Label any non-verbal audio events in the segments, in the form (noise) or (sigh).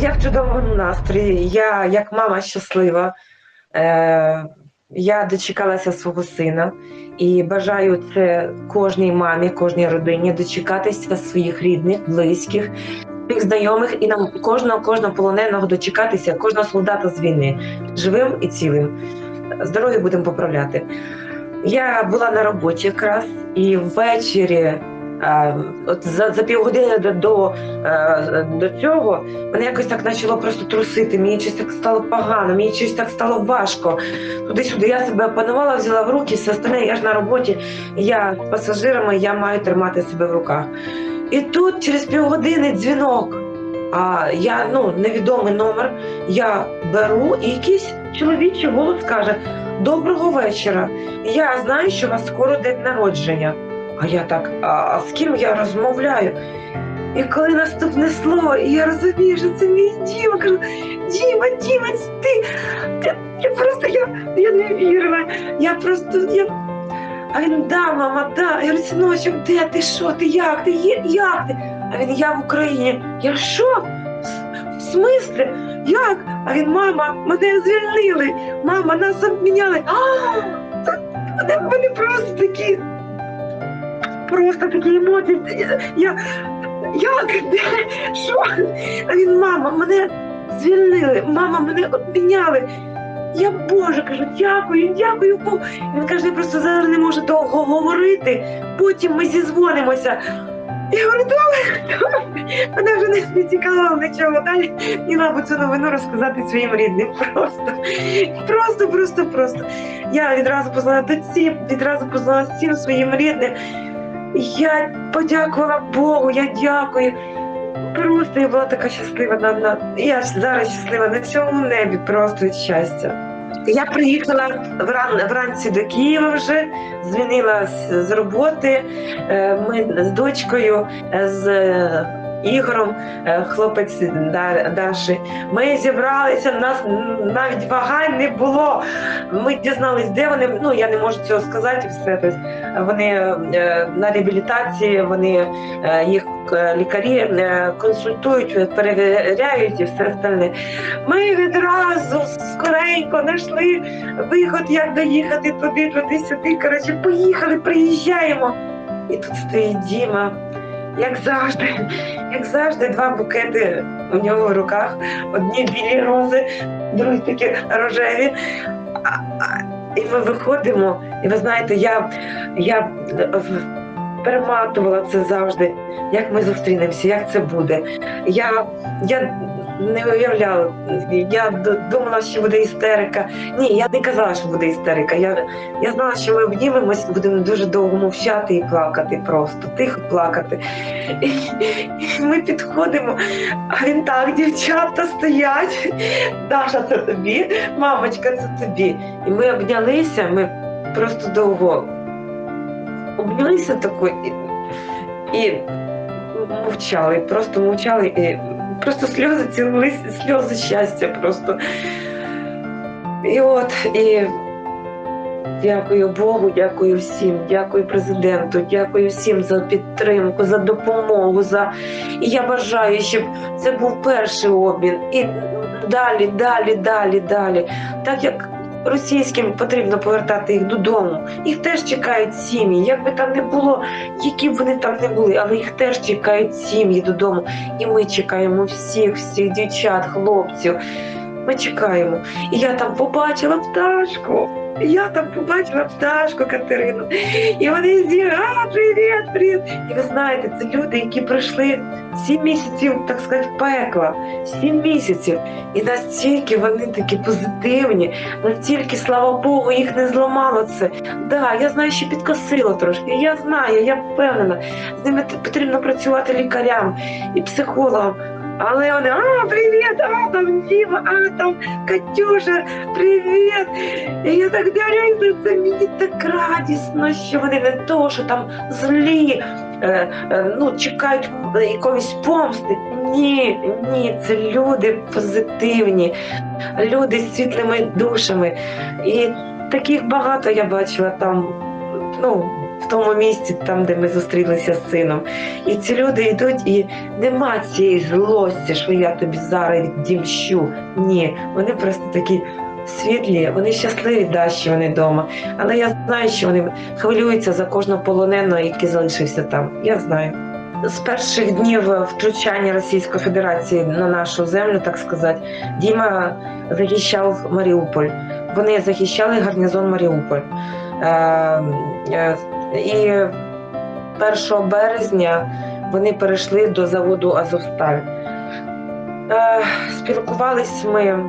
Я в чудовому настрої. Я як мама щаслива. Е, я дочекалася свого сина і бажаю це кожній мамі, кожній родині дочекатися своїх рідних, близьких, своїх знайомих і нам кожного, кожного полоненого дочекатися, кожного солдата з війни живим і цілим. Здоров'я будемо поправляти. Я була на роботі якраз і ввечері. Е, От за, за півгодини до, до, е, до цього мене якось так почало просто трусити. Мені щось так стало погано, мені щось так стало важко. Туди-сюди я себе опанувала, взяла в руки, остальне, я ж на роботі, я з пасажирами, я маю тримати себе в руках. І тут через півгодини дзвінок. А я ну невідомий номер. Я беру і якийсь чоловічий голос каже: Доброго вечора. Я знаю, що у вас скоро день народження. А я так, а, а з ким я розмовляю? І коли наступне слово, і я розумію, що це мій Діма, кажу, Діма, Діма, це ти. Я, я просто я, я не вірила. Я просто я. А він да, мама, да. Я говорю, синочок, де ти що? Ти як? Ти є? Як ти? А він я в Україні. Я що? В смислі? Як? А він, мама, мене звільнили. Мама, нас обміняли. А, вони просто такі. Просто такі емоції. Я, як? Що? А він, мама, мене звільнили, мама, мене обміняли. Я Боже кажу, дякую, дякую. Богу. Він каже, я просто зараз не можу довго говорити, потім ми зізвонимося. Я говорю, добре. Мене вже не, не нічого далі. І, мабуть, цю новину розказати своїм рідним. Просто, просто, просто, просто. Я відразу позвала дочці, відразу позвала всім своїм рідним. Я подякувала Богу, я дякую. Просто я була така щаслива на, на я зараз щаслива на цьому небі, просто від щастя. Я приїхала вран, вранці до Києва вже, звільнилася з, з роботи. Е, Ми з дочкою, е, з Ігорем, е, хлопець Да- Даші. Ми зібралися, нас навіть вагань не було. Ми дізнались, де вони. Ну я не можу цього сказати. Все тобто, вони е, на реабілітації, вони е, їх лікарі консультують, перевіряють і все остальне. Ми відразу скоренько знайшли виход, як доїхати туди, туди, сюди. Коротше, поїхали, приїжджаємо. І тут стоїть Діма, як завжди, як завжди, два букети у нього в руках. Одні білі рози, другі такі рожеві. А, а, і ми виходимо, і ви знаєте, я, я перематувала це завжди, як ми зустрінемося, як це буде. Я, я не уявляла, я думала, що буде істерика. Ні, я не казала, що буде істерика. Я, я знала, що ми обнімемось, будемо дуже довго мовчати і плакати просто, тихо плакати. І, і ми підходимо, а він так, дівчата стоять. Даша, це тобі, мамочка, це тобі. І ми обнялися, ми просто довго обнялися тако і, і мовчали, просто мовчали, і просто сльози цілились, сльози щастя просто. І от, і дякую Богу, дякую всім, дякую президенту, дякую всім за підтримку, за допомогу. За... І я бажаю, щоб це був перший обмін. І далі, далі, далі, далі. Так як російським потрібно повертати їх додому. Їх теж чекають сім'ї. Як би там не було, які б вони там не були, але їх теж чекають сім'ї додому. І ми чекаємо всіх, всіх дівчат, хлопців. Ми чекаємо. І я там побачила пташку. Я там побачила пташку Катерину. І вони всі, а, привіт, привіт. І ви знаєте, це люди, які пройшли сім місяців, так сказати, пекла. Сім місяців. І настільки вони такі позитивні, настільки, слава Богу, їх не зламало це. Да, я знаю, що підкосило трошки. Я знаю, я впевнена. З ними потрібно працювати лікарям і психологам. Але вони, а, привіт, а там Діма, а там Катюша, привіт. І я так дивлюся, це мені так радісно, що вони не то, що там злі, е, е, ну, чекають якоїсь помсти. Ні, ні, це люди позитивні, люди з світлими душами. І таких багато я бачила там, ну, в тому місці, там, де ми зустрілися з сином. І ці люди йдуть, і нема цієї злості, що я тобі зараз відімщу. Ні, вони просто такі світлі, вони щасливі, да, що вони вдома. Але я знаю, що вони хвилюються за кожного полоненого, який залишився там. Я знаю. З перших днів втручання Російської Федерації на нашу землю, так сказати, Діма захищав Маріуполь. Вони захищали гарнізон Маріуполь. І 1 березня вони перейшли до заводу Азовсталь. Е, спілкувались ми.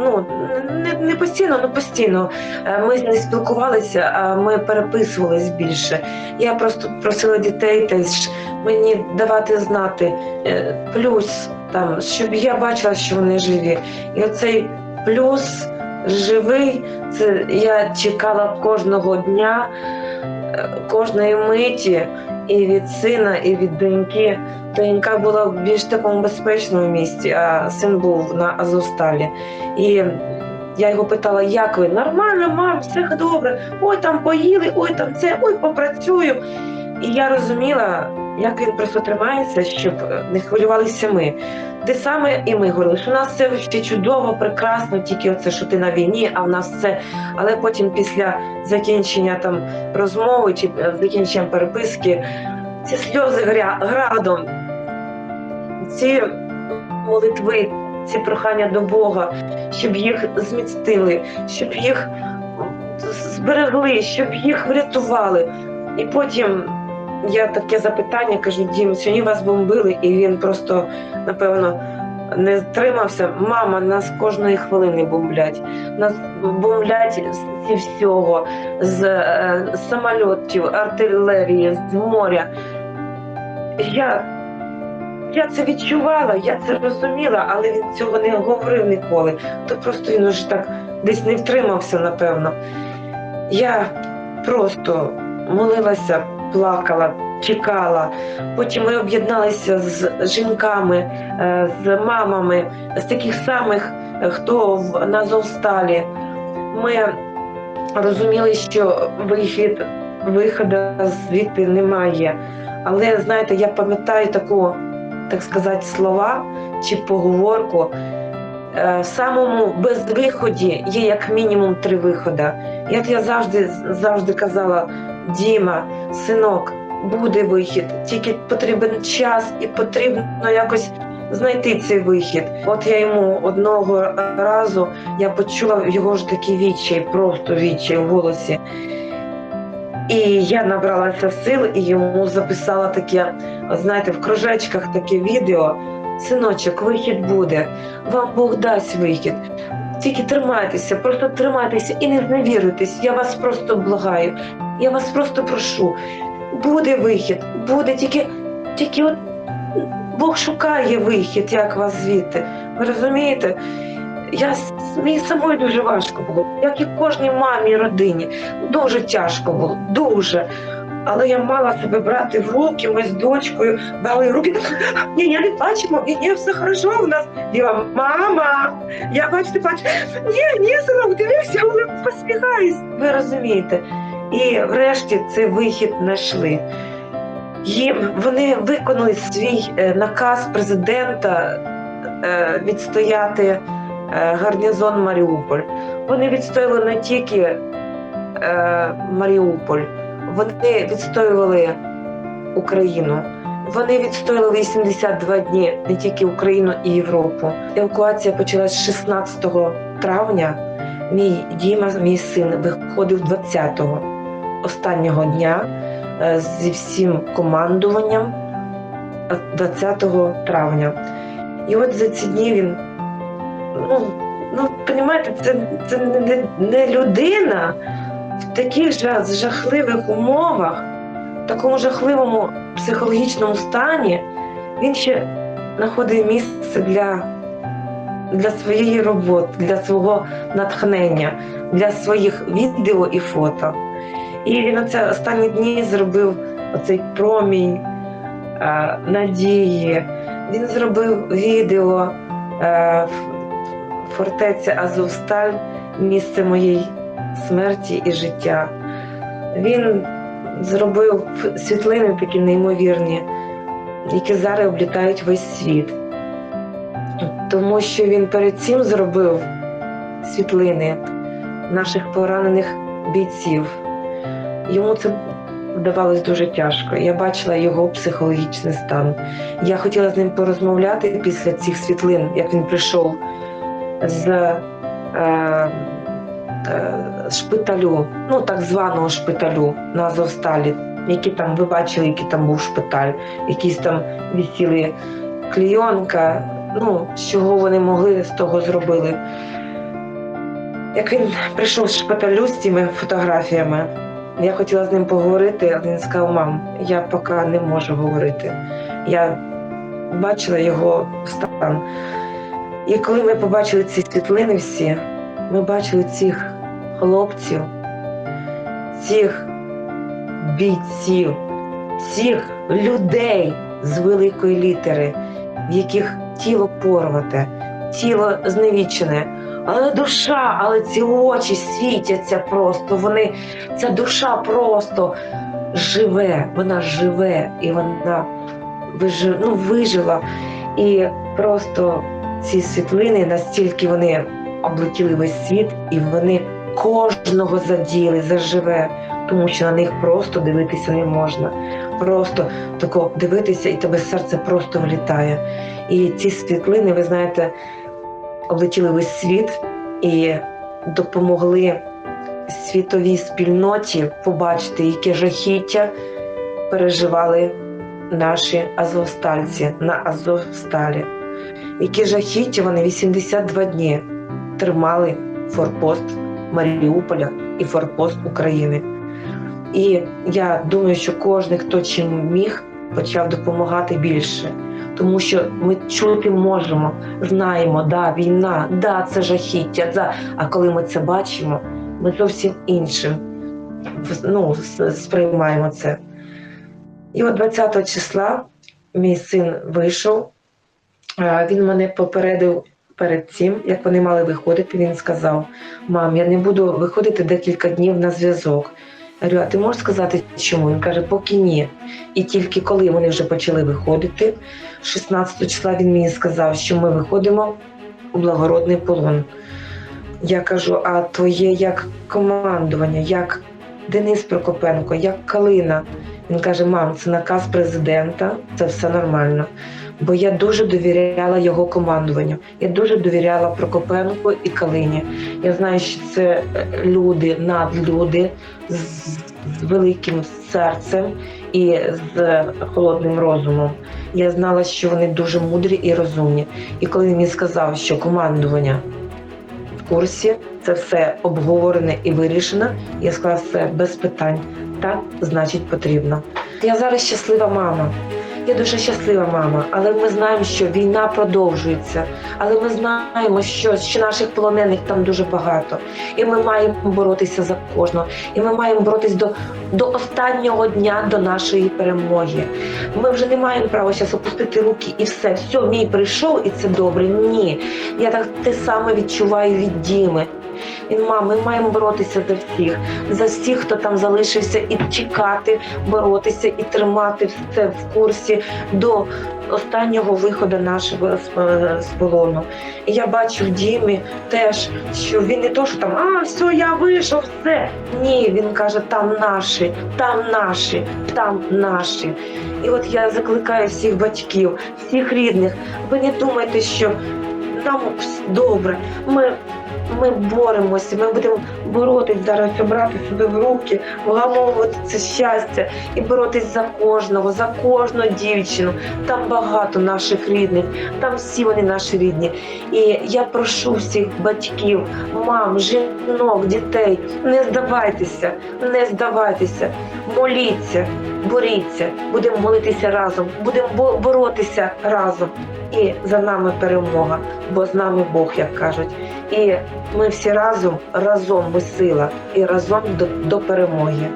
Ну, не, не постійно, ну постійно. Е, Ми не спілкувалися, а ми переписувались більше. Я просто просила дітей теж мені давати знати е, плюс, там, щоб я бачила, що вони живі. І оцей плюс живий, це я чекала кожного дня, кожної миті і від сина, і від доньки. Донька була в більш такому безпечному місці, а син був на Азовсталі. І я його питала, як ви? Нормально, мам, все добре. Ой, там поїли, ой, там це, ой, попрацюю. І я розуміла, як він просто тримається, щоб не хвилювалися ми. Те саме і ми говорили, що у нас все ще чудово, прекрасно, тільки оце, що ти на війні, а в нас все. Але потім після закінчення там розмови чи е, закінчення переписки, ці сльози градом, ці молитви, ці прохання до Бога, щоб їх зміцнили, щоб їх зберегли, щоб їх врятували. І потім я таке запитання кажу: Дім, сьогодні вас бомбили, і він просто, напевно, не тримався. Мама, нас кожної хвилини бомблять. Нас бомблять зі всього, з е, самольотів, артилерії, з моря. Я, я це відчувала, я це розуміла, але він цього не говорив ніколи. То просто він уже так десь не втримався, напевно. Я просто молилася, плакала, чекала. Потім ми об'єдналися з жінками, е, з мамами, з таких самих, хто на Азовсталі. Ми розуміли, що вихід, виходу звідти немає. Але знаєте, я пам'ятаю таку, так сказати, слова чи поговорку. Е, В самому безвиході є як мінімум три виходи. Як я завжди завжди казала, Діма, синок, буде вихід, тільки потрібен час і потрібно якось знайти цей вихід. От я йому одного разу я почула його ж такий відчай, просто відчай в голосі. І я набралася сил і йому записала таке, знаєте, в кружечках таке відео. Синочок, вихід буде, вам Бог дасть вихід. Тільки тримайтеся, просто тримайтеся і не зневіруйтесь. Я вас просто благаю. Я вас просто прошу. Буде вихід, буде тільки, тільки от Бог шукає вихід, як вас звідти. Ви розумієте? Я мені самої дуже важко було, як і кожній мамі родині. Дуже тяжко було, дуже. Але я мала себе брати в руки, ми з дочкою брали руки. (laughs) Ні, ні, не плачемо, ні, ні, все хорошо у нас. Діва, мама, я бачите, бачу. Ні, ні, синок, дивився, але посміхаюсь. Ви розумієте? І врешті цей вихід знайшли. Їм вони виконали свій е, наказ президента е, відстояти е, гарнізон Маріуполь. Вони відстояли не тільки Маріуполь, вони відстоювали Україну. Вони відстояли 82 дні не тільки Україну і Європу. Евакуація почалась 16 травня. Мій Діма, мій син, виходив 20-го, останнього дня е, зі всім командуванням е, 20 травня. І от за ці дні він, ну, ну розумієте, це, це не, не людина в таких жа- жахливих умовах, в такому жахливому психологічному стані. Він ще знаходив місце для, для своєї роботи, для свого натхнення, для своїх відео і фото. І він оце останні дні зробив оцей промінь е, надії. Він зробив відео е, фортеця Азовсталь, місце моєї смерті і життя. Він зробив світлини такі неймовірні, які зараз облітають весь світ. Тому що він перед цим зробив світлини наших поранених бійців. Йому це вдавалось дуже тяжко. Я бачила його психологічний стан. Я хотіла з ним порозмовляти після цих світлин, як він прийшов з е, е, шпиталю, ну так званого шпиталю на Азовсталі, які там ви бачили, який там був шпиталь, якісь там висіли клійонка. Ну, з чого вони могли з того зробили. Як він прийшов з шпиталю з цими фотографіями, я хотіла з ним поговорити, але він сказав, мам, я поки не можу говорити. Я бачила його стан. І коли ми побачили ці світлини всі, ми бачили цих хлопців, цих бійців, цих людей з великої літери, в яких тіло порвате, тіло зневічене, але душа, але ці очі світяться просто. Вони, ця душа просто живе, вона живе і вона вижи, ну, вижила. І просто ці світлини настільки вони облетіли весь світ, і вони кожного заділи, заживе, тому що на них просто дивитися не можна. Просто тако дивитися, і тебе серце просто влітає. І ці світлини, ви знаєте, облетіли весь світ і допомогли світовій спільноті побачити, яке жахіття переживали наші азовстальці на Азовсталі. Які жахіття вони 82 дні тримали форпост Маріуполя і форпост України. І я думаю, що кожен, хто чим міг, почав допомагати більше. Тому що ми чути можемо, знаємо, да, війна, да, це жахіття, да. а коли ми це бачимо, ми зовсім іншим ну, сприймаємо це. І от 20 числа мій син вийшов, він мене попередив перед цим, як вони мали виходити. Він сказав: Мам, я не буду виходити декілька днів на зв'язок. Я а ти можеш сказати, чому? Він каже, поки ні. І тільки коли вони вже почали виходити, 16 числа він мені сказав, що ми виходимо у благородний полон. Я кажу, а твоє як командування, як Денис Прокопенко, як Калина. Він каже: мам, це наказ президента, це все нормально. Бо я дуже довіряла його командуванню. Я дуже довіряла Прокопенку і Калині. Я знаю, що це е, люди, надлюди з, великим серцем і з холодним розумом. Я знала, що вони дуже мудрі і розумні. І коли він мені сказав, що командування в курсі, це все обговорене і вирішено, я сказала, все без питань. Так, значить, потрібно. Я зараз щаслива мама. Я дуже щаслива мама, але ми знаємо, що війна продовжується. Але ми знаємо, що, що наших полонених там дуже багато. І ми маємо боротися за кожного. І ми маємо боротися до, до останнього дня до нашої перемоги. Ми вже не маємо права зараз опустити руки і все. Все, мій прийшов, і це добре. Ні. Я так те саме відчуваю від Діми. Він мам, ми маємо боротися за всіх, за всіх, хто там залишився, і чекати, боротися і тримати все в курсі до останнього виходу нашого з, е, полону. Я бачу в Дімі теж, що він не то, що там а все, я вийшов, все. Ні, він каже, там наші, там наші, там наші. І от я закликаю всіх батьків, всіх рідних. Ви не думайте, що нам добре. Ми ми боремося, ми будемо боротись зараз, брати себе в руки, вгамовувати це щастя і боротись за кожного, за кожну дівчину. Там багато наших рідних, там всі вони наші рідні. І я прошу всіх батьків, мам, жінок, дітей, не здавайтеся, не здавайтеся, моліться, боріться, будемо молитися разом, будемо боротися разом. І за нами перемога, бо з нами Бог, як кажуть. І ми всі разом, разом ми сила, і разом до, до перемоги.